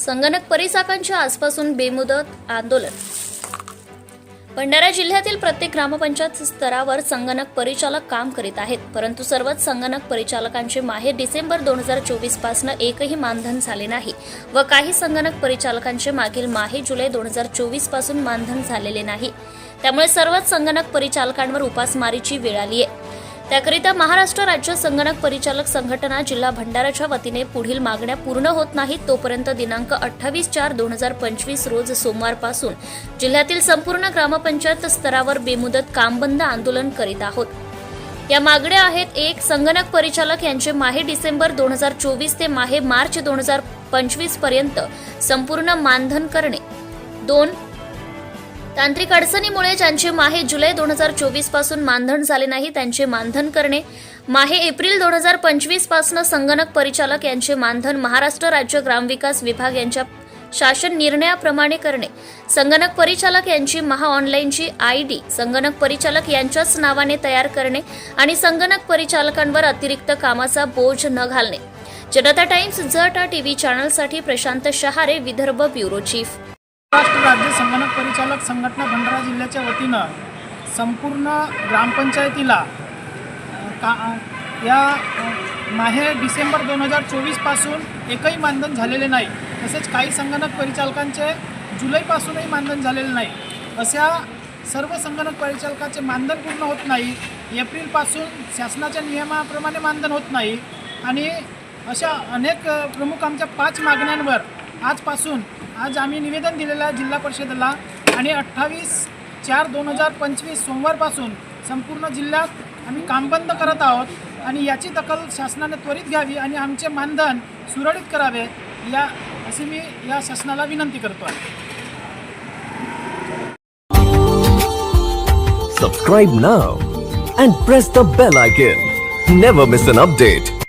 संगणक परिसाकांच्या आजपासून बेमुदत आंदोलन. भंडारा जिल्ह्यातील प्रत्येक ग्रामपंचायत स्तरावर संगणक परिचालक काम करीत आहेत. परंतु सर्वच संगणक परिचालकांचे माहे डिसेंबर दोन हजार चोवीसपासून एकही मानधन झाले नाही व काही संगणक परिचालकांचे मागील माहे जुलै दोन हजार चोवीसपासून मानधन झालेले नाही. त्यामुळे सर्वच संगणक परिचालकांवर उपासमारीची वेळ आली आहे त्याकरिता महाराष्ट्र राज्य संगणक परिचालक संघटना जिल्हा भंडाराच्या वतीने पुढील मागण्या पूर्ण होत नाहीत तोपर्यंत दिनांक अठ्ठावीस चार दोन हजार पंचवीस रोज सोमवारपासून जिल्ह्यातील संपूर्ण ग्रामपंचायत स्तरावर बेमुदत कामबंद आंदोलन करीत आहोत. या मागण्या आहेत एक संगणक परिचालक यांचे माहे डिसेंबर दोन हजार चोवीस ते माहे मार्च दोन हजार पंचवीसपर्यंत संपूर्ण मानधन करणे. दोन तांत्रिक अडचणीमुळे ज्यांचे माहे जुलै दोन हजार चोवीसपासून मानधन झाले नाही त्यांचे मानधन करणे. माहे एप्रिल दोन हजार पंचवीसपासून संगणक परिचालक यांचे मानधन महाराष्ट्र राज्य ग्रामविकास विभाग यांच्या शासन निर्णयाप्रमाणे करणे. संगणक परिचालक यांची महा ऑनलाईनची आय डी संगणक परिचालक यांच्याच नावाने तयार करणे आणि संगणक परिचालकांवर अतिरिक्त कामाचा बोज न घालणे. जनता टाइम्स जटा टीव्ही चॅनलसाठी प्रशांत शहारे विदर्भ ब्युरो चीफ. महाराष्ट्र राज्य संगणक परिचालक संघटना भंडारा जिल्ह्याच्या वतीनं संपूर्ण ग्रामपंचायतीला का या माहे डिसेंबर दोन हजार चोवीसपासून एकही मानधन झालेले नाही. तसेच काही संगणक परिचालकांचे जुलैपासूनही मानधन झालेले नाही. अशा सर्व संगणक परिचालकाचे मानधन पूर्ण होत नाही. एप्रिलपासून शासनाच्या नियमाप्रमाणे मानधन होत नाही. आणि अशा अनेक प्रमुख आमच्या पाच मागण्यांवर आजपासून आज आम्ही निवेदन दिलेलं आहे जिल्हा परिषदेला आणि अठ्ठावीस चार दोन हजार पंचवीस सोमवारपासून संपूर्ण जिल्ह्यात आम्ही काम बंद करत आहोत आणि याची दखल शासनाने त्वरित घ्यावी आणि आमचे मानधन सुरळीत करावे या अशी मी या शासनाला विनंती करतो आहे Subscribe and press the the bell icon. Never miss an.